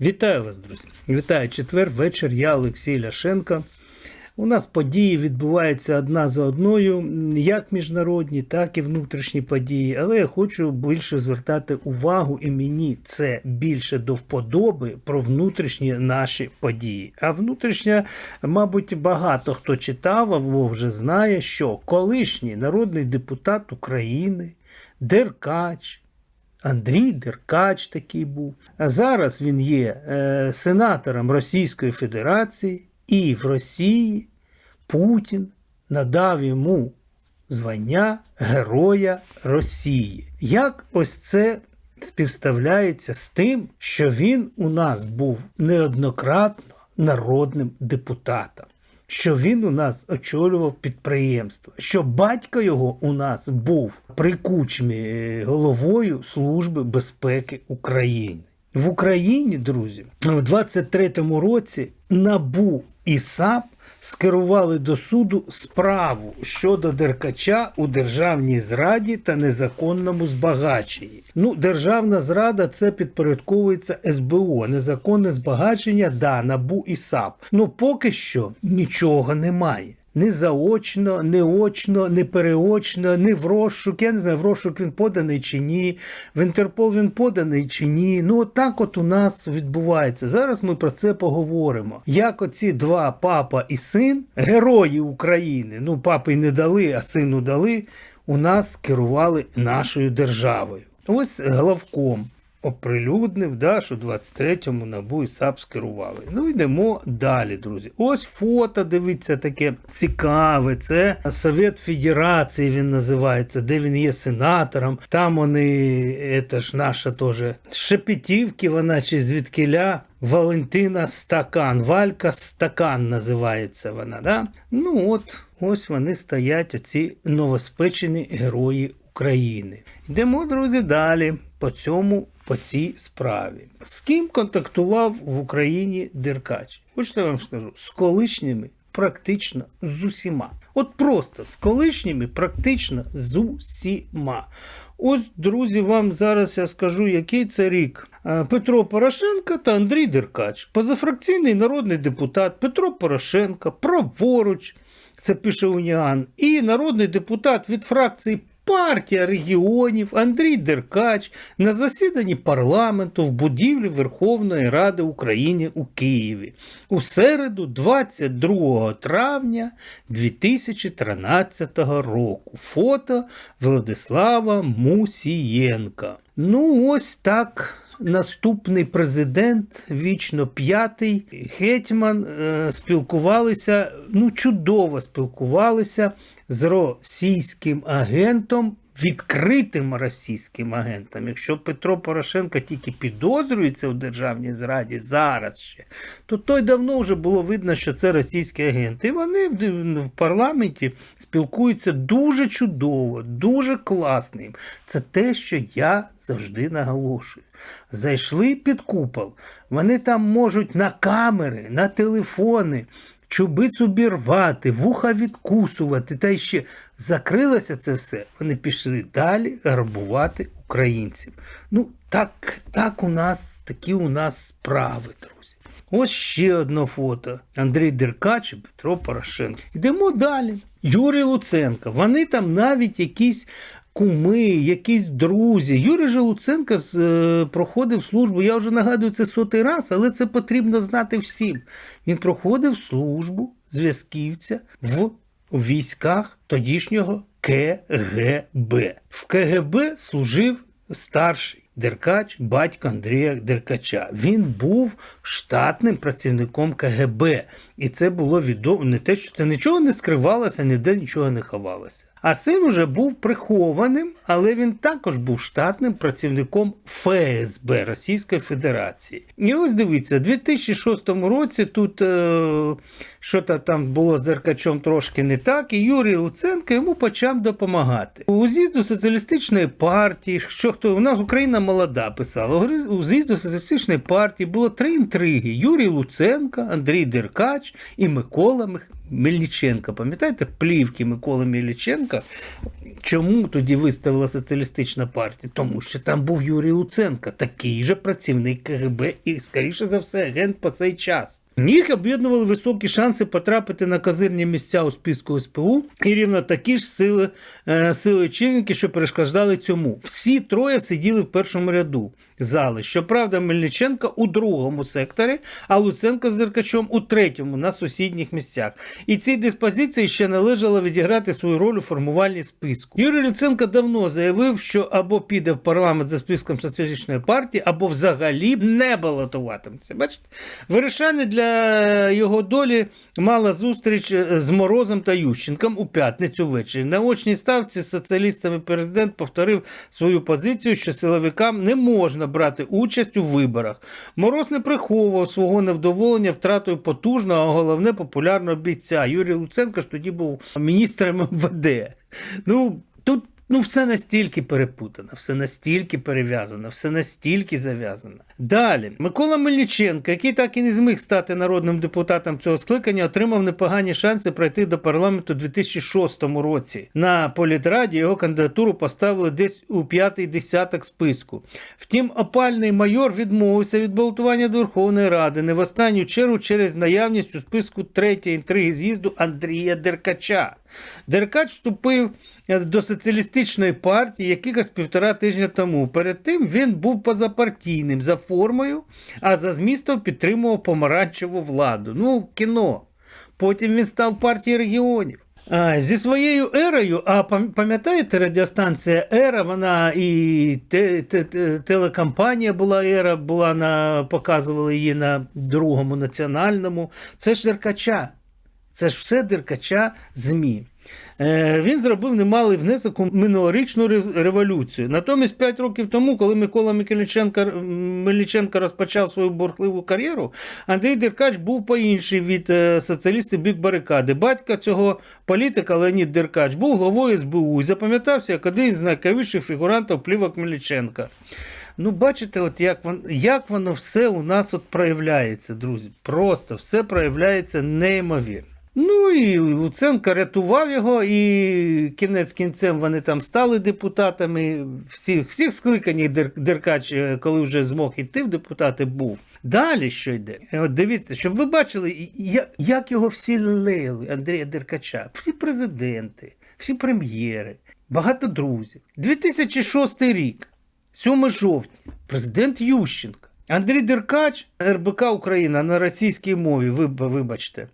Вітаю вас, друзі! Вітаю четвер, вечір. Я Олексій Ляшенко. У нас події відбуваються одна за одною, як міжнародні, так і внутрішні події. Але я хочу більше звертати увагу, і мені це більше до вподоби про внутрішні наші події. А внутрішня, мабуть, багато хто читав або вже знає, що колишній народний депутат України Деркач. Андрій Деркач такий був. А зараз він є е, сенатором Російської Федерації, і в Росії Путін надав йому звання Героя Росії. Як ось це співставляється з тим, що він у нас був неоднократно народним депутатом? Що він у нас очолював підприємство, що батько його у нас був при кучмі е, головою Служби безпеки України. В Україні, друзі, в 23-му році НАБУ і САП скерували до суду справу щодо Деркача у державній зраді та незаконному збагаченні. Ну, державна зрада це підпорядковується СБУ, незаконне збагачення да, НАБУ і САП. Ну поки що нічого немає. Ні заочно, ні очно, ні переочно, ні в розшук. Я не знаю, в розшук він поданий чи ні, в Інтерпол він поданий чи ні. Ну, от так от у нас відбувається. Зараз ми про це поговоримо. Як оці два папа і син, герої України, ну, папи не дали, а сину дали, у нас керували нашою державою. Ось главком оприлюднив, да, що 23-му набу і САП скерували. Ну йдемо далі, друзі. Ось фото, дивіться, таке цікаве. Це Совет Федерації він називається, де він є сенатором. Там вони, це ж наша теж Шепетівки, вона чи звідкиля. Валентина Стакан, Валька Стакан називається вона. Да? Ну от, ось вони стоять, оці новоспечені герої України. Йдемо, друзі, далі по цьому, по цій справі. З ким контактував в Україні Деркач? Хочете вам скажу, з колишніми практично з усіма. От просто з колишніми практично з усіма. Ось, друзі, вам зараз я скажу, який це рік. Е, Петро Порошенко та Андрій Деркач, позафракційний народний депутат Петро Порошенко, праворуч, це пише Уніан, і народний депутат від фракції Партія регіонів Андрій Деркач на засіданні парламенту в будівлі Верховної Ради України у Києві у середу, 22 травня 2013 року. Фото Владислава Мусієнка. Ну, ось так. Наступний президент, вічно п'ятий гетьман, е, спілкувалися, ну чудово спілкувалися з російським агентом, відкритим російським агентом. Якщо Петро Порошенко тільки підозрюється у державній зраді зараз ще, то той давно вже було видно, що це російський агент. І вони в в парламенті спілкуються дуже чудово, дуже класним. Це те, що я завжди наголошую. Зайшли під купол, вони там можуть на камери, на телефони чуби собі рвати, вуха відкусувати, та й ще закрилося це все. Вони пішли далі грабувати українців. Ну, так, так у нас, такі у нас справи, друзі. Ось ще одне фото. Андрій Деркач і Петро Порошенко. Йдемо далі. Юрій Луценко. Вони там навіть якісь куми, якісь друзі. Юрій же Луценко з, е, проходив службу. Я вже нагадую це сотий раз, але це потрібно знати всім. Він проходив службу зв'язківця в військах тодішнього КГБ. В КГБ служив старший. Деркач, батько Андрія Деркача. Він був штатним працівником КГБ. І це було відомо не те, що це нічого не скривалося, ніде нічого не ховалося. А син уже був прихованим, але він також був штатним працівником ФСБ Російської Федерації. І ось дивіться, у 2006 році тут е, що там було з Деркачом трошки не так, і Юрій Луценко йому почав допомагати. У з'їзду соціалістичної партії, що хто у нас Україна молода писала. У з'їзду соціалістичної партії було три інтриги: Юрій Луценко, Андрій Деркач і Микола Мих... Мельниченко. Пам'ятаєте плівки Миколи Мельниченка? Чому тоді виставила соціалістична партія? Тому що там був Юрій Луценко, такий же працівник КГБ і, скоріше за все, агент по цей час. Їх об'єднували високі шанси потрапити на козирні місця у списку СПУ і рівно такі ж сили, е, сили чинники, що перешкоджали цьому. Всі троє сиділи в першому ряду зали. Щоправда, Мельниченко у другому секторі, а Луценко з Деркачом у третьому на сусідніх місцях. І цій диспозиції ще належало відіграти свою роль у формуванні списку. Юрій Луценко давно заявив, що або піде в парламент за списком соціалістичної партії, або взагалі не балотуватиметься. Бачите, вирішальне для його долі мала зустріч е, з Морозом та Ющенком у п'ятницю ввечері. На очній ставці з соціалістами президент повторив свою позицію, що силовикам не можна брати участь у виборах. Мороз не приховував свого невдоволення втратою потужного, а головне популярного бійця. Юрій Луценко ж тоді був міністром МВД. Ну, тут Ну, все настільки перепутано, все настільки перев'язано, все настільки зав'язано. Далі, Микола Мельниченко, який так і не зміг стати народним депутатом цього скликання, отримав непогані шанси пройти до парламенту у 2006 році. На політраді його кандидатуру поставили десь у п'ятий десяток списку. Втім, опальний майор відмовився від балотування до Верховної Ради не в останню чергу через наявність у списку третьої інтриги з'їзду Андрія Деркача. Деркач вступив до соціалістичної партії якихось півтора тижня тому. Перед тим він був позапартійним за формою, а за змістом підтримував помаранчеву владу. Ну, кіно. Потім він став партією регіонів. А, Зі своєю ерою, а пам'ятаєте, радіостанція Ера, вона і те, те, те, телекомпанія була Ера, була на показували її на другому національному. Це ж Деркача. Це ж все Деркача ЗМІ. Е, він зробив немалий внесок у минулорічну революцію. Натомість, 5 років тому, коли Микола Мельниченко розпочав свою борхливу кар'єру, Андрій Деркач був по інший від е, соціалістів бік барикади. Батька цього політика Леонід Деркач був главою СБУ і запам'ятався як один з найцікавіших фігурантів плівок Мельниченка. Ну, бачите, от як воно, як воно все у нас от проявляється, друзі. Просто все проявляється неймовірно. Ну і Луценко рятував його, і кінець кінцем вони там стали депутатами. Всіх всіх скликані Деркач, е, коли вже змог іти в депутати, був. Далі що йде? От Дивіться, щоб ви бачили, як його всі леяли, Андрія Деркача, всі президенти, всі прем'єри, багато друзів. 2006 рік, 7 жовтня, президент Ющенко. Андрій Деркач, РБК Україна на російській мові, вибачте.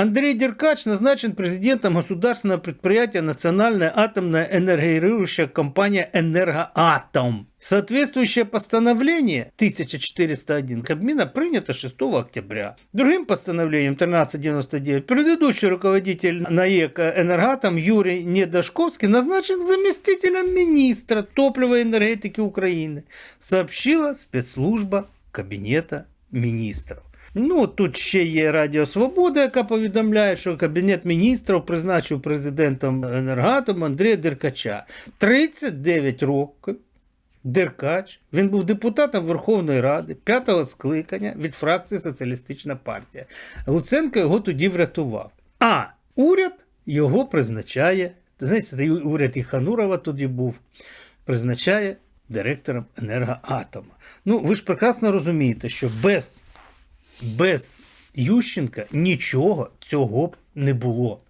Андрей Деркач назначен президентом государственного предприятия Национальная атомная энергоирующая компания «Энергоатом». Соответствующее постановление 1401 Кабмина принято 6 октября. Другим постановлением 1399 предыдущий руководитель НАЕК «Энергоатом» Юрий Недашковский назначен заместителем министра топлива и энергетики Украины, сообщила спецслужба Кабинета министров. Ну, тут ще є Радіо Свобода, яка повідомляє, що Кабінет міністрів призначив президентом енергатом Андрія Деркача. 39 років. Деркач. Він був депутатом Верховної Ради п'ятого скликання від фракції Соціалістична партія. Луценко його тоді врятував. А уряд його призначає. Знаєте, уряд і Ханурова тоді був, призначає директором енергоатома. Ну, ви ж прекрасно розумієте, що без без Ющенка нічого цього б не було.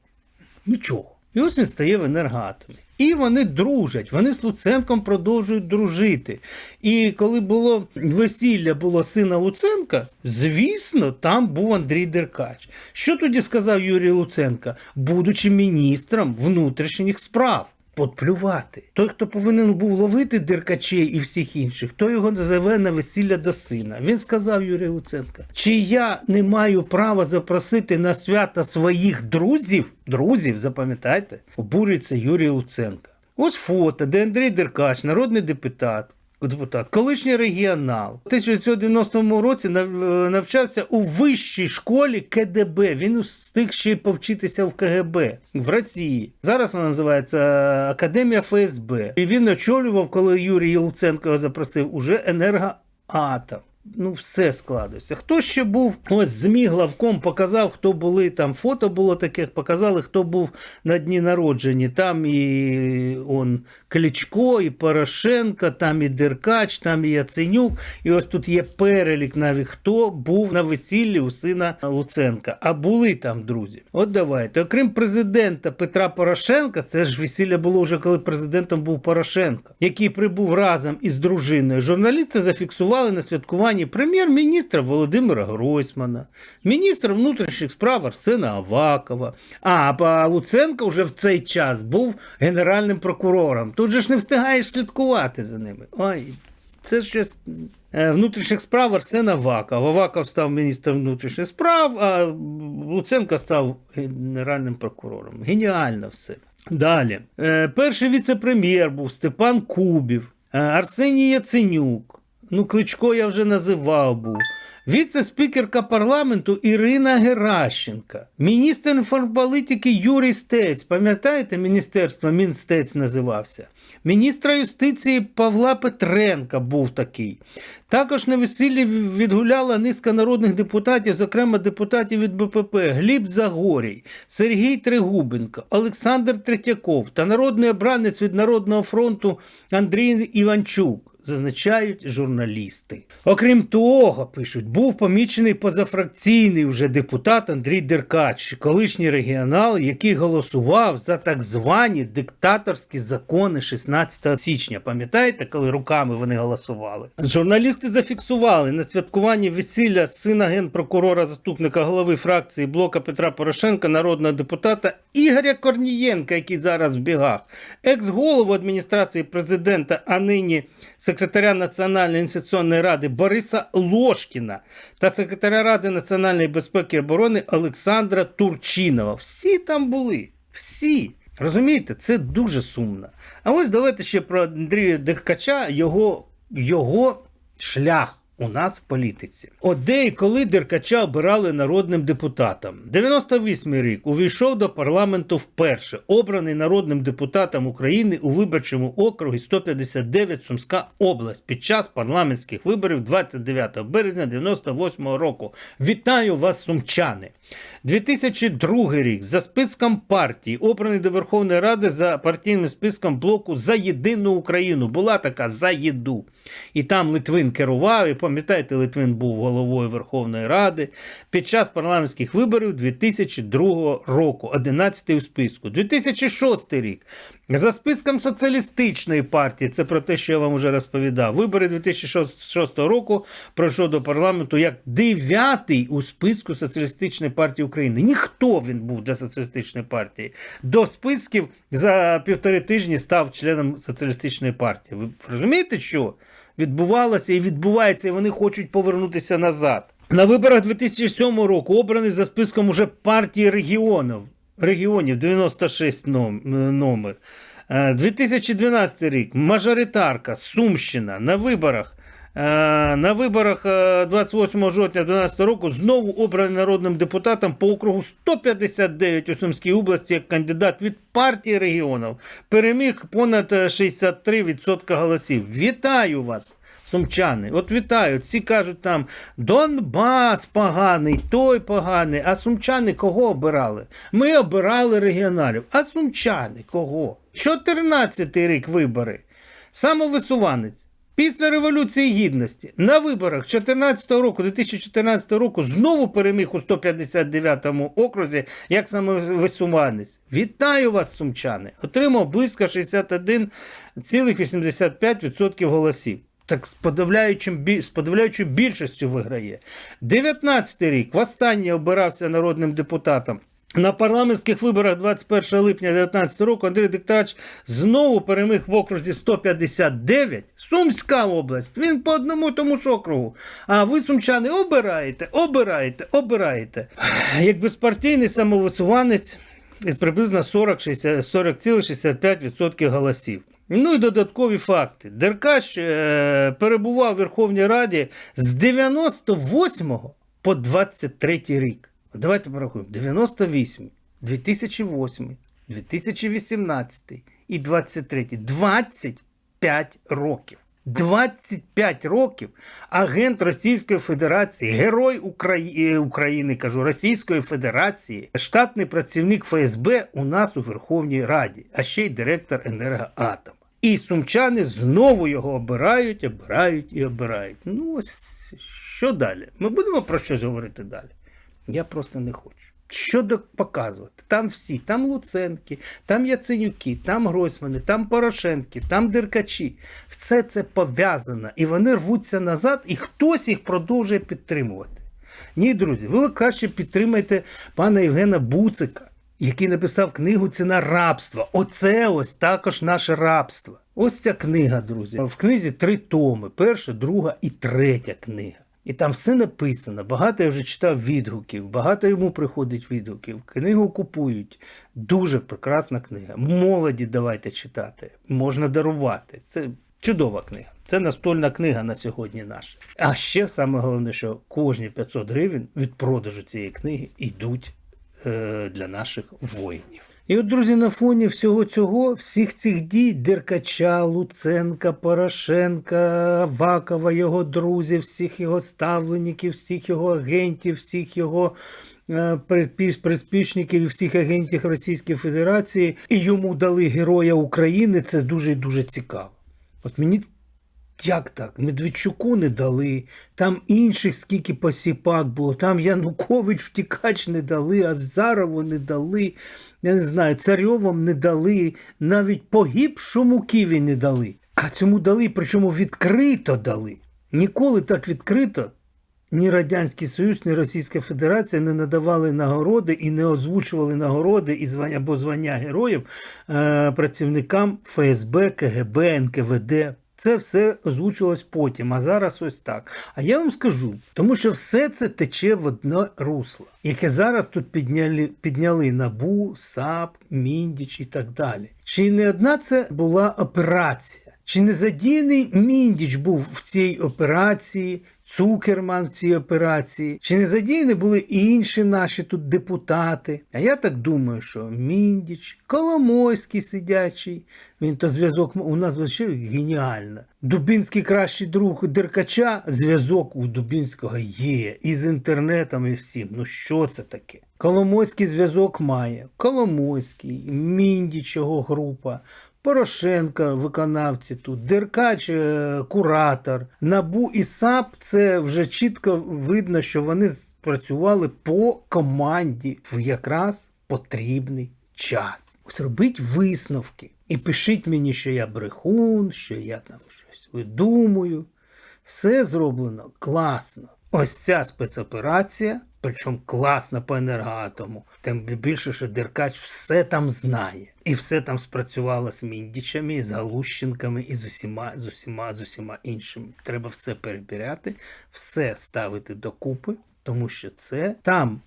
Нічого. І ось він стає в енергоатомі. І вони дружать, вони з Луценком продовжують дружити. І коли було весілля було сина Луценка, звісно, там був Андрій Деркач. Що тоді сказав Юрій Луценко, будучи міністром внутрішніх справ? Подплювати. Той, хто повинен був ловити деркачей і всіх інших, той його називе на весілля до сина. Він сказав Юрій Луценко: чи я не маю права запросити на свята своїх друзів? Друзів, запам'ятайте, обурюється Юрій Луценко. Ось фото, де Андрій Деркач, народний депутат, депутат, колишній регіонал. У 1990 році е, навчався у вищій школі КДБ. Він встиг ще повчитися в КГБ в Росії. Зараз вона називається Академія ФСБ. І він очолював, коли Юрій Луценко його запросив, уже енергоатом. Ну, все складується. Хто ще був? Ось ЗМІ главком показав, хто були там. Фото було таке, показали, хто був на дні народжені. Там і он Кличко, і Порошенко, там і Деркач, там і Яценюк. І ось тут є перелік навіть хто був на весіллі у сина Луценка. А були там друзі. От давайте. Окрім президента Петра Порошенка, це ж весілля було вже коли президентом був Порошенко, який прибув разом із дружиною. Журналісти зафіксували на святкуванні прем'єр-міністра Володимира Гройсмана, міністра внутрішніх справ Арсена Авакова. А а Луценко вже в цей час був генеральним прокурором. Тут же ж не встигаєш слідкувати за ними. Ой, це щось е, внутрішніх справ Арсена Аваков. Аваков став міністром внутрішніх справ, а Луценко став генеральним прокурором. Геніально все. Далі. Е, Перший віце-прем'єр був Степан Кубів, е, Арсеній Яценюк. Ну, Кличко я вже називав був. Віце-спікерка парламенту Ірина Геращенка, міністр інформполітики Юрій Стець. Пам'ятаєте, міністерство Мінстець називався? Міністра юстиції Павла Петренка був такий. Також на весіллі відгуляла низка народних депутатів, зокрема депутатів від БПП Гліб Загорій, Сергій Тригубенко, Олександр Третьяков та народний обранець від Народного фронту Андрій Іванчук. Зазначають журналісти. Окрім того, пишуть, був помічений позафракційний уже депутат Андрій Деркач, колишній регіонал, який голосував за так звані диктаторські закони 16 січня. Пам'ятаєте, коли руками вони голосували? Журналісти зафіксували на святкуванні весілля сина генпрокурора, заступника голови фракції блока Петра Порошенка, народного депутата Ігоря Корнієнка, який зараз в бігах, екс-голову адміністрації президента, а нині секретаря Національної інвестиційної ради Бориса Лошкіна та секретаря Ради національної безпеки і оборони Олександра Турчинова. Всі там були. Всі. Розумієте, це дуже сумно. А ось давайте ще про Андрія Деркача, його, його шлях. У нас в політиці. От де і коли Деркача обирали народним депутатом. 98-й рік увійшов до парламенту вперше, обраний народним депутатом України у виборчому округі 159 Сумська область під час парламентських виборів 29 березня 98 року. Вітаю вас, сумчани! 2002 рік за списком партії, обраний до Верховної Ради за партійним списком блоку за єдину Україну. Була така за єду. І там Литвин керував, і пам'ятаєте, Литвин був головою Верховної Ради під час парламентських виборів 2002 року, 11 у списку. 2006 рік. За списком соціалістичної партії, це про те, що я вам вже розповідав. Вибори 2006 року пройшов до парламенту як дев'ятий у списку соціалістичної партії України. Ніхто він був для соціалістичної партії. До списків за півтори тижні став членом соціалістичної партії. Ви розумієте, що відбувалося і відбувається, і вони хочуть повернутися назад. На виборах 2007 року обраний за списком уже партії регіонів регіонів 96 ном- номер. Е, 2012 рік мажоритарка Сумщина на виборах. е, На виборах е, 28 жовтня 2012 року знову обраний народним депутатом по округу 159 у Сумській області як кандидат від партії регіонів. Переміг понад е, 63% голосів. Вітаю вас! Сумчани, от вітаю. Всі кажуть там Донбас поганий, той поганий. А сумчани кого обирали? Ми обирали регіоналів. А сумчани кого? 14-й рік вибори. Самовисуванець. Після Революції Гідності на виборах 14 року, 2014 року знову переміг у 159-му окрузі як самовисуванець. Вітаю вас, сумчани! Отримав близько 61,85% голосів. Так з подавляючим, з подавляючою більшістю виграє. 19-й рік востаннє обирався народним депутатом. На парламентських виборах 21 липня 2019 року Андрій Диктач знову переміг в окрузі 159. Сумська область. Він по одному тому ж округу. А ви, сумчани, обираєте, обираєте, обираєте. Як безпартійний самовисуванець приблизно 40 60 40,65% голосів. Ну і додаткові факти. Деркач е, перебував у Верховній Раді з 98 по 23 рік. Давайте порахуємо: 98, 2008, 2018 і 23. 25 років. 25 років агент Російської Федерації, герой Украї... України, кажу, Російської Федерації, штатний працівник ФСБ у нас у Верховній Раді, а ще й директор енергоатом. І сумчани знову його обирають, обирають і обирають. Ну, ось що далі? Ми будемо про щось говорити далі. Я просто не хочу. Що показувати? Там всі, там Луценки, там Яценюки, там Гройсмани, там Порошенки, там Деркачі. Все це пов'язано. І вони рвуться назад, і хтось їх продовжує підтримувати. Ні, друзі, ви краще підтримайте пана Євгена Буцика, який написав книгу Ціна рабства. Оце ось також наше рабство. Ось ця книга, друзі. В книзі три томи: перша, друга і третя книга. І там все написано. Багато я вже читав відгуків, багато йому приходить відгуків. Книгу купують. Дуже прекрасна книга. Молоді давайте читати. Можна дарувати. Це чудова книга. Це настольна книга на сьогодні наша. А ще саме головне, що кожні 500 гривень від продажу цієї книги йдуть для наших воїнів. І от, друзі, на фоні всього цього, всіх цих дій Деркача, Луценка, Порошенка, Вакова, його друзів, всіх його ставленників, всіх його агентів, всіх його е, приспішників і всіх агентів Російської Федерації, і йому дали Героя України, це дуже дуже цікаво. От мені як так? Медведчуку не дали, там інших скільки посіпак було, там Янукович втікач не дали, Азарову не дали, я не знаю, Царьовим не дали, навіть погибшому Києві не дали. А цьому дали, причому відкрито дали. Ніколи так відкрито ні Радянський Союз, ні Російська Федерація не надавали нагороди і не озвучували нагороди і звання або звання героїв е, працівникам ФСБ, КГБ, НКВД. Це все озвучилось потім, а зараз ось так. А я вам скажу, тому що все це тече в одне русло, яке зараз тут підняли, підняли НАБУ, САП, Міндіч і так далі. Чи не одна це була операція? Чи не задіяний Міндіч був в цій операції, Цукерман в цій операції? Чи не задіяні були інші наші тут депутати? А я так думаю, що Міндіч, Коломойський сидячий, він то зв'язок у нас взагалі геніально. Дубінський кращий друг Деркача, зв'язок у Дубінського є. І з інтернетом, і всім. Ну що це таке? Коломойський зв'язок має. Коломойський, Міндіч його група. Порошенка, виконавці тут, Деркач, е, куратор, Набу і САП. Це вже чітко видно, що вони працювали по команді в якраз потрібний час. Ось робіть висновки і пишіть мені, що я брехун, що я там щось видумую. Все зроблено класно. Ось ця спецоперація, причому класна по енергоатому. Тим більше, що Деркач все там знає. І все там спрацювало з Міндічами, з Галущенками і з усіма, з усіма, з усіма іншими. Треба все перевіряти, все ставити докупи, тому що це там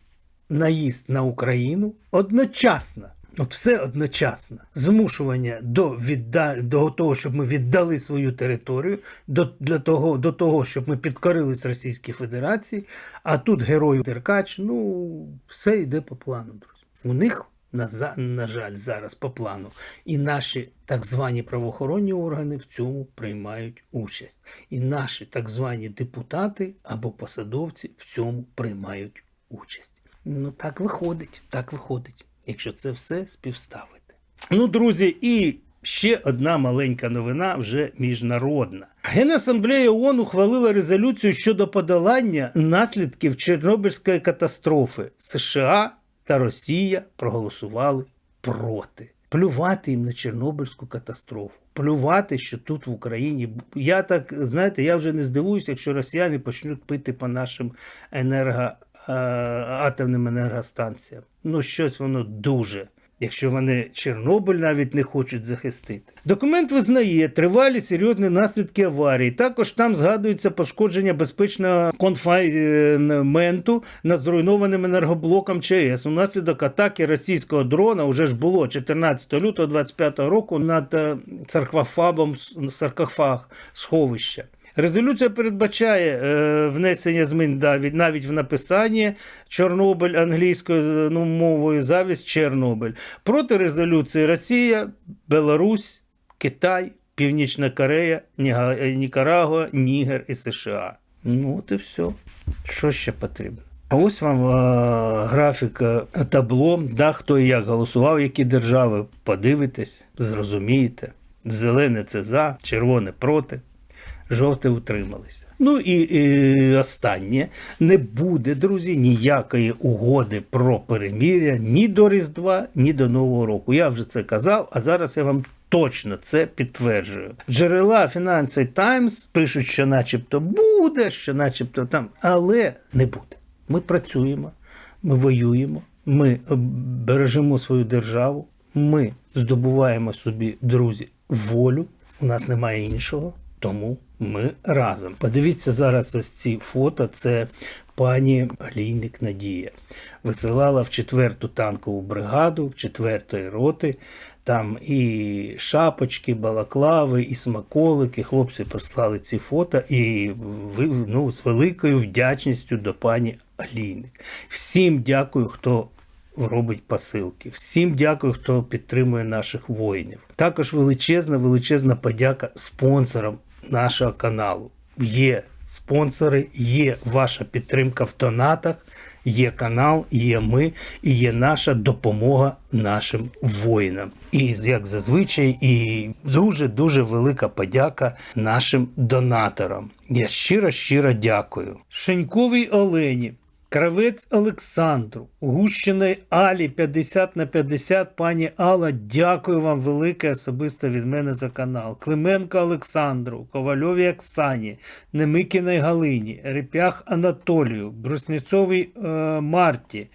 наїзд на Україну одночасно. От все одночасно. Змушування до, відда... до того, щоб ми віддали свою територію, до, для того, до того, щоб ми підкорились Російській Федерації, а тут герой Деркач, ну, все йде по плану, друзі. У них, на, на жаль, зараз по плану. І наші так звані правоохоронні органи в цьому приймають участь. І наші так звані депутати або посадовці в цьому приймають участь. Ну так виходить, так виходить, якщо це все співставити. Ну, друзі, і ще одна маленька новина, вже міжнародна. Генасамблея ООН ухвалила резолюцію щодо подолання наслідків Чорнобильської катастрофи. США та Росія проголосували проти. Плювати їм на Чорнобильську катастрофу, плювати, що тут в Україні. Я так, знаєте, я вже не здивуюся, якщо росіяни почнуть пити по нашим енерго, е, атомним енергостанціям. Ну, щось воно дуже. якщо вони Чорнобиль навіть не хочуть захистити. Документ визнає тривалі серйозні наслідки аварії. Також там згадується пошкодження безпечного конфайнменту над зруйнованим енергоблоком ЧАЕС. Унаслідок атаки російського дрона уже ж було 14 лютого 25 року над е, саркофагом саркофаг сховища. Резолюція передбачає е, внесення змін навіть, навіть в написанні Чорнобиль англійською ну, мовою завість Чорнобиль. Проти резолюції Росія, Беларусь, Китай, Північна Корея, Ніга- Нікарагуа, Нігер і США. Ну от і все. Що ще потрібно? А ось вам е, графіка табло, да, хто і як голосував, які держави. Подивитесь, зрозумієте. Зелене це за, червоне проти жовте утрималися. Ну і, і останнє не буде, друзі, ніякої угоди про переміря ні до Різдва, ні до Нового року. Я вже це казав, а зараз я вам. Точно це підтверджую. Джерела Financial Times пишуть, що начебто буде, що начебто там, але не буде. Ми працюємо, ми воюємо, ми бережемо свою державу, ми здобуваємо собі, друзі, волю. У нас немає іншого. Тому ми разом. Подивіться зараз ось ці фото. Це пані Олійник Надія. Висилала в четверту танкову бригаду, в четвертої роти. Там і шапочки, балаклави, і смаколики. Хлопці прислали ці фото і ну, з великою вдячністю до пані Олійник. Всім дякую, хто робить посилки. Всім дякую, хто підтримує наших воїнів. Також величезна, величезна подяка спонсорам нашого каналу. Є спонсори, є ваша підтримка в донатах, є канал, є ми і є наша допомога нашим воїнам. І як зазвичай, і дуже дуже велика подяка нашим донаторам. Я щиро щиро дякую. Шеньковій Олені. Кравець Олександру, Гущиної Алі 50 на 50. Пані Алла, дякую вам велике особисто від мене за канал. Клименко Олександру, Ковальовій Оксані, Немикіній Галині, Реп'ях Анатолію, Брусніцовій е, Марті,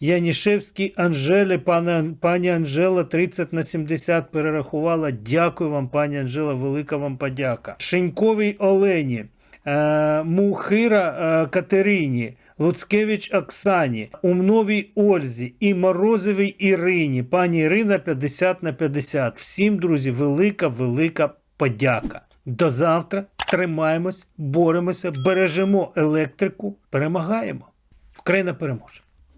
Янішевській Анжелі, пане, пані Анжела 30 на 70 перерахувала. Дякую вам, пані Анжела, велика вам подяка. Шиньковій Олені. Е, Мухира е, Катерині, Луцкевич Оксані, Умновій Ользі і Морозовій Ірині. Пані Ірина 50 на 50. Всім, друзі, велика, велика подяка. До завтра. Тримаємось, боремося, бережемо електрику, перемагаємо. Україна переможе.